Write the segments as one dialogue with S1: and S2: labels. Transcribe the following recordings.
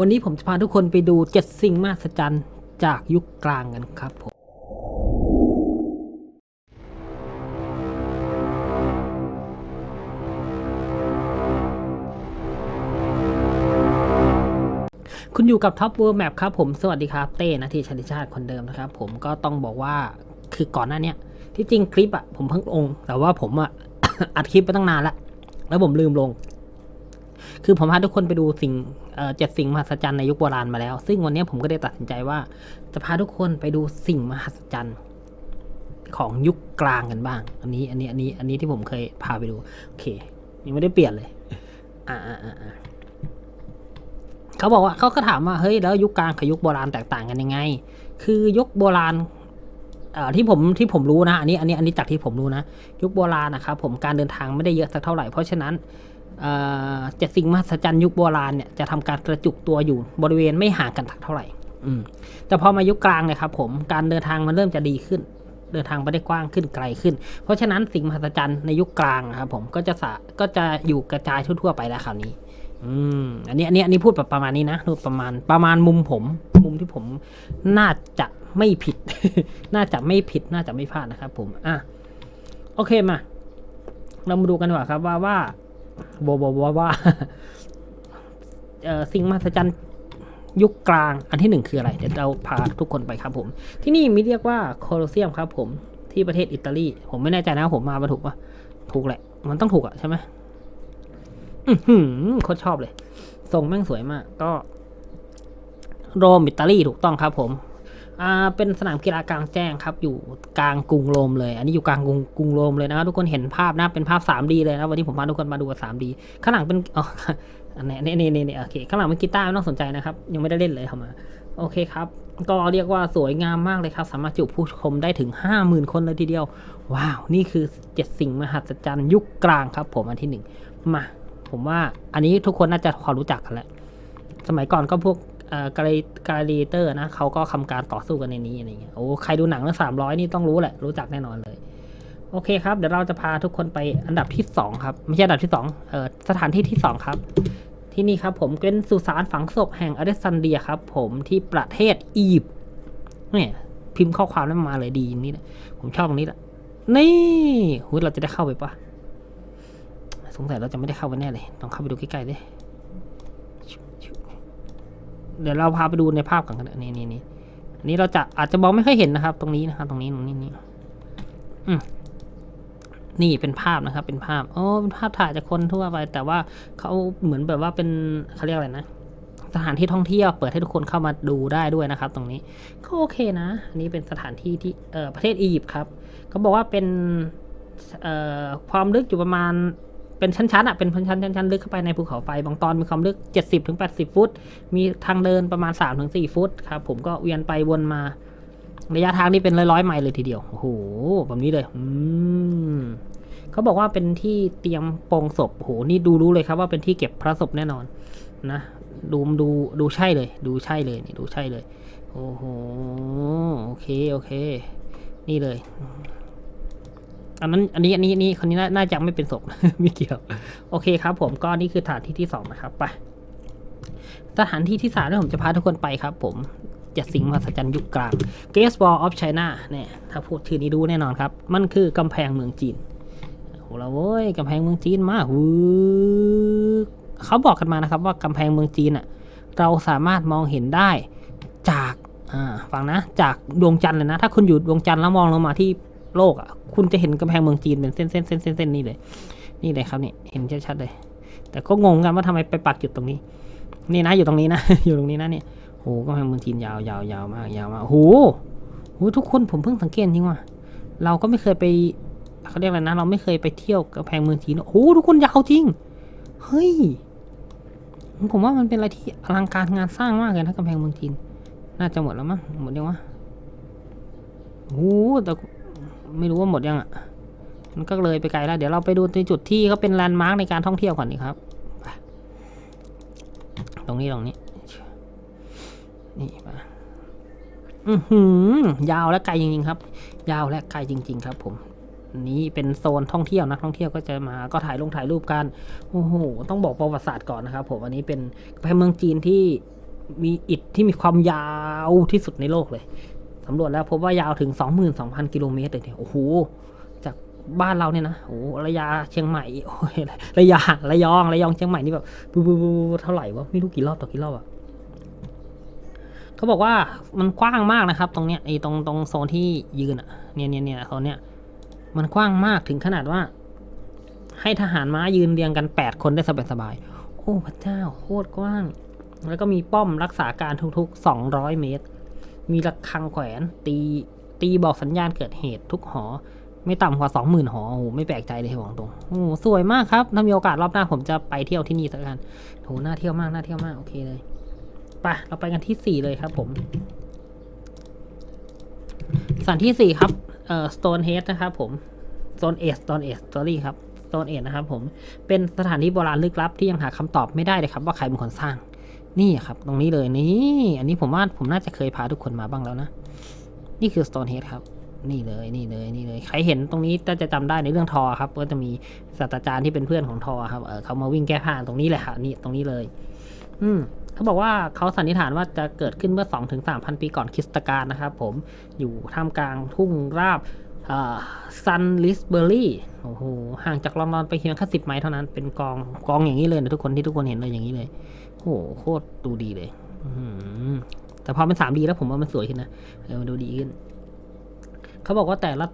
S1: วันนี้ผมจะพาทุกคนไปดูเจ็ดสิ่งมหัศจรรย์จากยุคกลางกันครับผมคุณอยู่กับท็อปเวิร์แมปครับผมสวัสดีครับเต้นาทีชาติชาติคนเดิมนะครับผมก็ต้องบอกว่าคือก่อนหน้านี้ที่จริงคลิปอะผมเพิ่งลงแต่ว่าผมอะอัดคลิปไปตั้งนานละแล้วผมลืมลง คือผมพาทุกคนไปดูสิ่งเจ็ดสิ่งมหัศจรรย์ในยุคโบราณมาแล้ว ซึ่งวันนี้ผมก็ได้ตัดสินใจว่า จะพาทุกคนไปดูสิ่งมหัศจรรย์ของยุคกลางกันบ้าง อันนี้ อันนี้ อันนี้ อันนี้ที่ผมเคยพาไปดู โอเค ยังไม่ได้เปลี่ยนเลย อ่าอ่าอ่าเขาบอกว่าเขาก็ถามว่า เฮ้ย แล้วยุคกลางกับยุคโบราณแตกต่างกันยังไง คือยุคโบราณที่ผมที่ผมรู้นะ อันนี้ อันนี้ อันนี้จากที่ผมรู้นะ ยุคโบราณนะครับผมการเดินทางไม่ได้เยอะสักเท่าไหร่ เพราะฉะนั้น เอ่อเจ็ดสิ่งมหัศจรรย์ยุคโบราณเนี่ยจะทำการกระจุกตัวอยู่บริเวณไม่ห่างกันสักเท่าไหร่อืมแต่พอมายุคกลางเนี่ยครับผมการเดินทางมันเริ่มจะดีขึ้น เดินทางไปได้กว้างขึ้นไกลขึ้น เพราะฉะนั้นสิ่งมหัศจรรย์ในยุคกลางนะครับผมก็จะสะก็จะอยู่กระจายทั่ว ๆ ไปแล้วคราวนี้ อืมอันนี้อันนี้อันนี้พูดแบบประมาณนี้นะพูดประมาณประมาณมุมผม มุมที่ผมน่าจะไม่ผิด น่าจะไม่ผิดน่าจะไม่พลาดนะครับผมอะโอเคมา เรามาดูกันดีกว่าครับว่าว่า บวบวว่าเอ่อสิ่งมหัศจรรย์ยุคกลางอันที่หนึ่งคืออะไร เดี๋ยวเราพาทุกคนไปครับผม ที่นี่มีเรียกว่าโคลอเซียมครับผมที่ประเทศอิตาลี ผมไม่แน่ใจนะผมมาถูกปะถูกแหละ มันต้องถูกอะใช่ไหมอือหือโคตรชอบเลย ทรงแม่งสวยมาก ก็ โรมอิตาลีถูกต้องครับผม อ่าเป็นสนามกีฬากลางแจ้งครับ อยู่กลางกรุงโรมเลย อันนี้อยู่กลางกรุงกรุงโรมเลยนะครับทุกคนเห็นภาพนะเป็นภาพ 3D เลยนะวันนี้ผมพาทุกคนมาดูกับ 3D ข้างหลังเป็นอ๋ออันนี้นี่นี่นี่โอเคข้างหลังเป็นกีตาร์ไม่ต้องสนใจนะครับ ยังไม่ได้เล่นเลยเข้ามาโอเคครับ ก็เรียกว่าสวยงามมากเลยครับ สามารถจุผู้ชมได้ถึง 50,000 คนเลยทีเดียว ว้าว นี่คือเจ็ดสิ่งมหัศจรรย์ยุคกลางครับ ผมอันที่หนึ่งมา ผมว่าอันนี้ทุกคนน่าจะพอรู้จักกันแล้ว สมัยก่อนก็พวก กาลกาลเตอร์นะเขาก็ทำการต่อสู้กันในนี้อะไรเงี้ยโอ้ใครดูหนังเรื่องสามร้อยนี่ต้องรู้แหละ รู้จักแน่นอนเลย โอเคครับ เดี๋ยวเราจะพาทุกคนไปอันดับที่สองครับ ไม่ใช่อันดับที่สองเอ่อสถานที่ที่สองครับ ที่นี่ครับผมเป็นสุสานฝังศพแห่งอเล็กซานเดียครับ ผมที่ประเทศอียิปต์เนี่ยพิมพ์ข้อความนั้นมาเลยดีอย่างนี้นะผมชอบตรงนี้แหละนี่หุ้ยเราจะได้เข้าไปปะสงสัยเราจะไม่ได้เข้าไปแน่เลยต้องเข้าไปดูใกล้ๆดิ เดี๋ยวเราพาไปดูในภาพกันกันนี่นี่นี่อันนี้เราจะอาจจะมองไม่ค่อยเห็นนะครับ ตรงนี้นะครับตรงนี้ตรงนี้นี่อืมนี่เป็นภาพนะครับ เป็นภาพโอ้เป็นภาพถ่ายจากคนทั่วไป แต่ว่าเขาเหมือนแบบว่าเป็นเขาเรียกอะไรนะสถานที่ท่องเที่ยวเปิดให้ทุกคนเข้ามาดูได้ด้วยนะครับ ตรงนี้ก็โอเคนะอันนี้เป็นสถานที่ที่เอ่อประเทศอียิปต์ครับเขาบอกว่าเป็นเอ่อความลึกอยู่ประมาณ เป็นชั้นๆอะเป็นชั้นๆชั้นๆลึกเข้าไปในภูเขาไฟบางตอนมีความลึก 70ถึง80 ฟุต มีทางเดินประมาณ3ถึง4ฟุตครับผมก็เวียนไปวนมา ระยะทางนี่เป็นร้อยๆไมล์เลยทีเดียวโอ้โหแบบนี้เลยอืมเขาบอกว่าเป็นที่เตรียมโปรงศพโอ้โหนี่ดูรู้เลยครับว่าเป็นที่เก็บพระศพแน่นอน นะดูดูดูใช่เลย ดูใช่เลยนี่ดูใช่เลย โอ้โหโอเคโอเค นี่เลย อันนั้นอันนี้อันนี้นี่คนนี้น่าจะไม่เป็นศพ ไม่เกี่ยว โอเคครับ ผมก็นี่คือสถานที่ที่สองนะครับไปสถานที่ที่สามที่ผมจะพาทุกคนไปครับ ผมจะสิงมหัศจรรย์ยุคกลาง Great Wall of China เนี่ยถ้าพูดชื่อนี้รู้แน่นอนครับ มันคือกำแพงเมืองจีนโอ้เราเว้ยกำแพงเมืองจีนมากเขาบอกกันมานะครับ ว่ากำแพงเมืองจีนอะเราสามารถมองเห็นได้จากฟังนะจากดวงจันทร์เลยนะ ถ้าคุณอยู่ดวงจันทร์แล้วมองลงมาที่ โลกอะ คุณจะเห็นกำแพงเมืองจีนเป็นเส้นเส้นเส้นเส้นเส้นนี่เลย นี่เลยครับนี่เห็นชัดๆเลย แต่ก็งงกันว่าทำไมไปปักจุดตรงนี้ นี่นะอยู่ตรงนี้นะ อยู่ตรงนี้นะเนี่ยโหกำแพงเมืองจีนยาวยาวยาวมากยาวมากโหโหทุกคนผมเพิ่งสังเกตจริงว่าเราก็ไม่เคยไปเขาเรียกอะไรนะ เราไม่เคยไปเที่ยวกำแพงเมืองจีนโหทุกคนยาวจริง เฮ้ยผมว่ามันเป็นอะไรที่อลังการงานสร้างมากเลยนะกำแพงเมืองจีน น่าจะหมดแล้วมั้งหมดยังวะโหแต่ ไม่รู้ว่าหมดยังอะ มันก็เลยไปไกลแล้ว เดี๋ยวเราไปดูในจุดที่เขาเป็นแลนด์มาร์กในการท่องเที่ยวก่อนดีครับ ตรงนี้ตรงนี้ นี่มาอือหือยาวและไกลจริงๆครับ ยาวและไกลจริง ๆ ครับ ผม นี้เป็นโซนท่องเที่ยวนักท่องเที่ยวก็จะมาก็ถ่ายลงถ่ายรูปกัน โอ้โห ต้องบอกประวัติศาสตร์ก่อนนะครับ ผม อันนี้เป็นกำแพงเมืองจีนที่มีอิฐที่มีความยาวที่สุดในโลกเลย สำรวจแล้วพบว่ายาวถึง 22,000 กิโลเมตรเลยเนี่ยโอ้โห จากบ้านเราเนี่ยนะ โอ้ระยะเชียงใหม่ โอ้ยระยะระยอง ระยองเชียงใหม่นี่แบบบูบูบูบูเท่าไหร่วะ ไม่รู้กี่รอบต่อกี่รอบอะเขาบอกว่ามันกว้างมากนะครับ ตรงเนี้ยไอ้ตรงตรงโซนที่ยืนอะเนี่ยเนี่ยเนี่ยโซนเนี้ย มันกว้างมากถึงขนาดว่า ให้ทหารม้ายืนเรียงกัน 8 คนได้สบายๆโอ้พระเจ้าโคตรกว้าง แล้วก็มีป้อมรักษาการทุกๆ 200 เมตร มีระฆังแขวน ตีตีบอกสัญญาณเกิดเหตุทุกหอ ไม่ต่ำกว่า 20,000 หอโอ้โหไม่แปลกใจเลยบอกตรงโอ้สวยมากครับ ถ้ามีโอกาสรอบหน้าผมจะไปเที่ยวที่นี่สักกันโหน่าเที่ยวมากน่าเที่ยวมากโอเคเลยไปเราไปกันที่ 4 เลยครับผมสถานที่ 4 ครับเอ่อ Stonehenge นะครับผม Stone Age Stone Age Story ครับ Stone Age นะครับผมเป็นสถานที่โบราณลึกลับที่ยังหาคำตอบไม่ได้เลยครับว่าใครเป็นคนสร้าง นี่ครับ ตรงนี้เลยนี่ อันนี้ผมว่าผมน่าจะเคยพาทุกคนมาบ้างแล้วนะ นี่คือ Stonehenge ครับ นี่เลยนี่เลยนี่เลย ใครเห็นตรงนี้จะจำได้ในเรื่องทอครับก็จะมีศาสตราจารย์ที่เป็นเพื่อนของทอครับเออเขามาวิ่งแก้ผ้าตรงนี้แหละครับนี่ตรงนี้เลย อืมเขาบอกว่าเขาสันนิษฐานว่าจะเกิดขึ้นเมื่อ2ถึง3,000 ปีก่อนคริสตกาลนะครับผมอยู่ท่ามกลางทุ่งราบซันลิสเบอรี่โอ้โหห่างจากลอนดอนไปเพียงแค่สิบไมล์เท่านั้นเป็นกองกองอย่างนี้เลยนะทุกคนที่ทุกคนเห็นเลยอย่างนี้เลย โอ้โหโคตรดูดีเลยแต่พอเป็น 3D แล้วผมว่ามันสวยขึ้นนะเออมันดูดีขึ้น เขาบอกว่าแต่ละ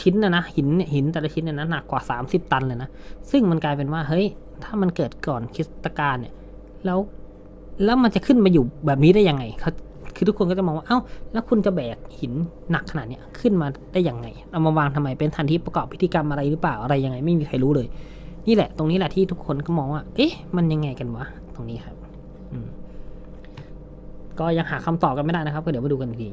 S1: ชิ้นนะนะหินหินแต่ละชิ้นเนี่ยนะหนักกว่า 30 ตันเลยนะ ซึ่งมันกลายเป็นว่า เฮ้ย ถ้ามันเกิดก่อนคริสตกาลเนี่ย แล้ว แล้วมันจะขึ้นมาอยู่แบบนี้ได้ยังไงเขาคือทุกคนก็จะมองว่า เอ้า แล้วคุณจะแบกหินหนักขนาดเนี้ยขึ้นมาได้ยังไง เอามาวางทำไมเป็นทันที่ประกอบพิธีกรรมอะไรหรือเปล่าอะไรยังไง ไม่มีใครรู้เลย นี่แหละ ตรงนี้แหละที่ทุกคนก็มองว่า เอ๊ะ มันยังไงกันวะ ตรงนี้ครับอืมก็ยังหาคำตอบกันไม่ได้นะครับ ก็เดี๋ยวมาดูกันอีกที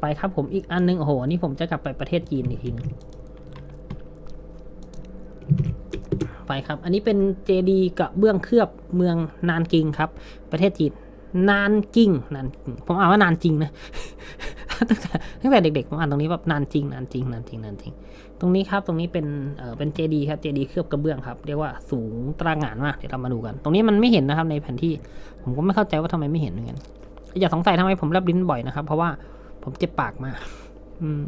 S1: ไปครับผมอีกอันนึงโอ้โหนี่ผมจะกลับไปประเทศจีนอีกทีนึงไปครับ อันนี้เป็นเจดีกับเบื้องเคลือบเมืองนานกิงครับ ประเทศจีน นานกิงนานผมอ่านว่านานจริงนะ ตั้งแต่ตั้งแต่เด็กๆผมอ่านตรงนี้แบบนานจริงนานจริงนานจริงนานจริง ตรงนี้ครับตรงนี้เป็นเอ่อเป็นเจดีครับเจดีเคลือบกระเบื้องครับเรียกว่าสูงตระหง่านมากเดี๋ยวเรามาดูกัน ตรงนี้มันไม่เห็นนะครับในแผนที่ ผมก็ไม่เข้าใจว่าทำไมไม่เห็นเหมือนกันอย่าสงสัยทำไมผมแลบลิ้นบ่อยนะครับ เพราะว่าผมเจ็บปากมาก อืม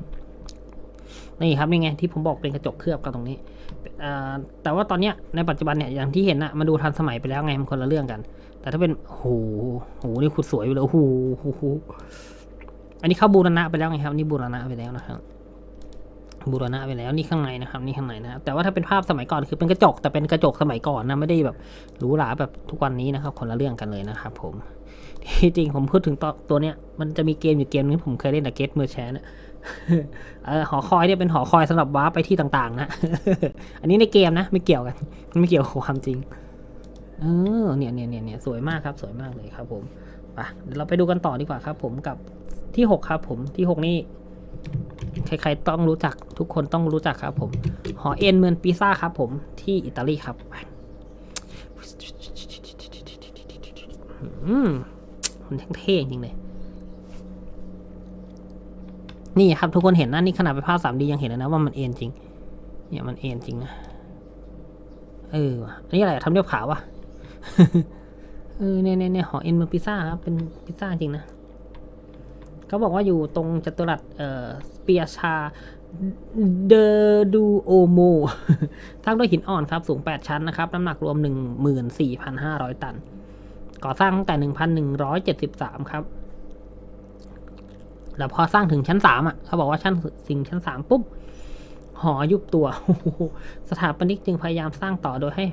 S1: นี่ครับนี่ไงที่ผมบอกเป็นกระจกเคลือบกับตรงนี้แต่ว่าตอนเนี้ยในปัจจุบันเนี่ยอย่างที่เห็นอะมาดูทันสมัยไปแล้วไงมันคนละเรื่องกัน แต่ถ้าเป็นโอ้โหโหนี่ขุดสวยอยู่เลยโหโอ้โห อันนี้เข้าบูรณะไปแล้วไงครับนี่บูรณะไปแล้วนะครับบูรณะไปแล้วนี่ข้างในนะครับนี่ข้างในนะครับแต่ว่าถ้าเป็นภาพสมัยก่อนคือเป็นกระจกแต่เป็นกระจกสมัยก่อนนะไม่ได้แบบหรูหราแบบทุกวันนี้นะครับ คนละเรื่องกันเลยนะครับ ผมที่จริงผมพูดถึงตัวตัวเนี้ยมันจะมีเกมอยู่เกมนึงผมเคยเล่นแต่เกมเมอร์แชนเออหอคอยเนี่ยเป็นหอคอยสำหรับว้าไปที่ต่างๆ นะ อันนี้ในเกมนะ ไม่เกี่ยวกันไม่เกี่ยวกับความจริง เออเนี่ยเนี่ยเนี่ยเนี่ยสวยมากครับ สวยมากเลยครับ ผมไปเดี๋ยวเราไปดูกันต่อดีกว่าครับ ผมกับ ที่หกครับผมที่หกนี่ใครๆต้องรู้จักทุกคนต้องรู้จักครับผม หอเอ็นเมืองปิซ่าครับผมที่อิตาลีครับอืมมันเท่จริงเลย นี่ครับทุกคนเห็นนะนี่ขนาดไปภาพสามดียังเห็นเลยนะว่ามันเอ็นจริง เนี่ยมันเอ็นจริงนะ เอออันนี้อะไรทำเรียบขาววะเออเนี่ยเนี่ยเนี่ยหอเอ็นเมืองพิซซ่าครับเป็นพิซซ่าจริงนะ เขาบอกว่าอยู่ตรงจัตุรัสเอ่อเปียชาเดดูโอโมสร้างด้วยหินอ่อนครับ สูง 8 ชั้นนะครับ น้ำหนักรวม 14,500 ตัน ก่อสร้างตั้งแต่ 1,173 ครับ แล้วพอสร้างถึงชั้นสามอะ เขาบอกว่าชั้นสิ่งชั้นสามปุ๊บ หอยุบตัว สถาปนิกจึงพยายามสร้างต่อโดยให้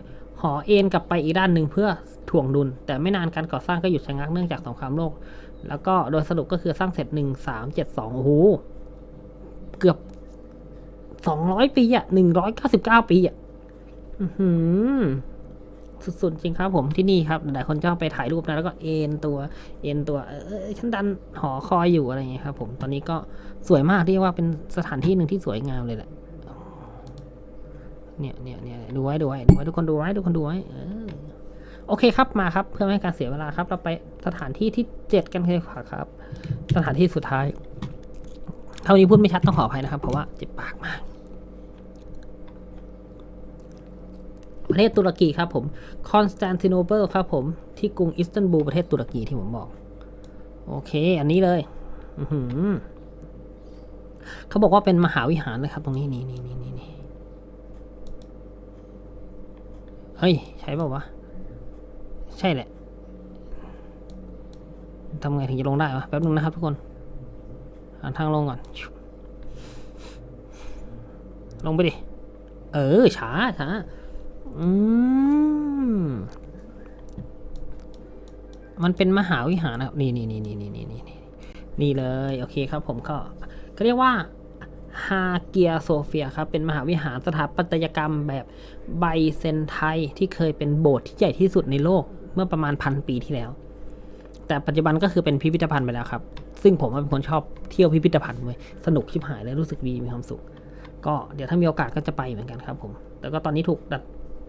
S1: หอเอ็นกลับไปอีกด้านหนึ่งเพื่อถ่วงดุล แต่ไม่นานการก่อสร้างก็หยุดชะงักเนื่องจากสงครามโลก แล้วก็โดยสรุปก็คือสร้างเสร็จหนึ่งสามเจ็ดสองโอ้โห เกือบสองร้อยปีอะหนึ่งร้อยเก้าสิบเก้าปีอะอือสุดๆ จริงครับผมที่นี่ครับ หลายคนชอบไปถ่ายรูปนะ แล้วก็เอ็นตัว เอ็นตัว เออฉันดันหอคอยอยู่อะไรอย่างเงี้ยครับผม ตอนนี้ก็สวยมากเรียกว่าเป็นสถานที่หนึ่งที่สวยงามเลยแหละ เนี่ยเนี่ยเนี่ยดูไว้ดูไว้ดูไว้ทุกคนดูไว้ทุกคนดูไว้เออโอเคครับมาครับ เพื่อไม่ให้การเสียเวลาครับ เราไปสถานที่ที่เจ็ดกันเลยดีกว่าครับ สถานที่สุดท้าย เท่านี้พูดไม่ชัดต้องขออภัยนะครับ เพราะว่าเจ็บปากมากประเทศตุรกีครับผมคอนสแตนติโนเปิลครับผมที่กรุงอิสตันบูลประเทศตุรกีที่ผมบอก โอเค อันนี้เลยอืเขาบอกว่าเป็นมหาวิหารเลยครับ ตรงนี้นี่นี่นี่นี่นี่ เฮ้ย ใช่เปล่าวะ ใช่แหละทำไงถึงจะลงได้วะ แป๊บนึงนะครับทุกคนหาทางลงก่อน ลงไปดิ เออ ช้าช้าอืมมันเป็นมหาวิหารนะครับ นี่นี่นี่นี่นี่นี่นี่นี่นี่เลย โอเคครับผมก็ก็เรียกว่า ฮาเกียโซเฟียครับ เป็นมหาวิหารสถาปัตยกรรมแบบไบเซนไทที่เคยเป็นโบสถ์ที่ใหญ่ที่สุดในโลกเมื่อประมาณพันปีที่แล้ว แต่ปัจจุบันก็คือเป็นพิพิธภัณฑ์ไปแล้วครับ ซึ่งผมเป็นคนชอบเที่ยวพิพิธภัณฑ์เลยสนุกชิบหายเลยรู้สึกดีมีความสุข ก็เดี๋ยวถ้ามีโอกาสก็จะไปเหมือนกันครับผม แต่ก็ตอนนี้ถูกดัด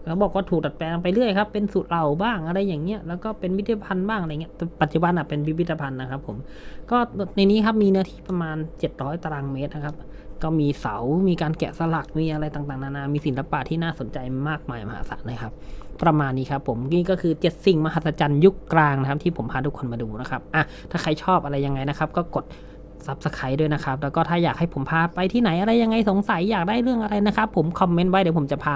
S1: เขาบอกว่าถูกดัดแปลงไปเรื่อยครับ เป็นสุเหร่าบ้างอะไรอย่างเงี้ย แล้วก็เป็นพิพิธภัณฑ์บ้างอะไรเงี้ยแต่ปัจจุบันอะเป็นพิพิธภัณฑ์นะครับผม ก็ในนี้ครับมีเนื้อที่ประมาณ 700 ตารางเมตรนะครับ ก็มีเสา มีการแกะสลัก มีอะไรต่างๆ นานา มีศิลปะที่น่าสนใจมากมายมหาศาลเลยครับ ประมาณนี้ครับผม นี่ก็คือเจ็ดสิ่งมหัศจรรย์ยุคกลางนะครับ ที่ผมพาทุกคนมาดูนะครับ อะ ถ้าใครชอบอะไรยังไงนะครับ ก็กดซับสไครต์ด้วยนะครับ แล้วก็ถ้าอยากให้ผมพาไปที่ไหนอะไรยังไงสงสัยอยากได้เรื่องอะไรนะครับ ผมคอมเมนต์ไว้เดี๋ยวผมจะพา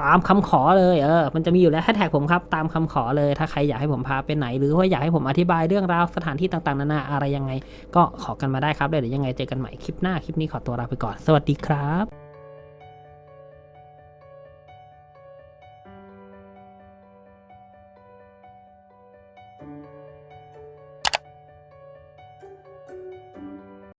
S1: ตามคำขอเลยเออ มันจะมีอยู่แล้วแฮชแท็กผมครับตามคำขอเลย ถ้าใครอยากให้ผมพาไปไหน หรือว่าอยากให้ผมอธิบายเรื่องราวสถานที่ต่างๆนานาอะไรยังไง ก็ขอกันมาได้ครับเดี๋ยวยังไงเจอกันใหม่คลิปหน้าคลิปนี้ขอตัวลาไปก่อน สวัสดีครับ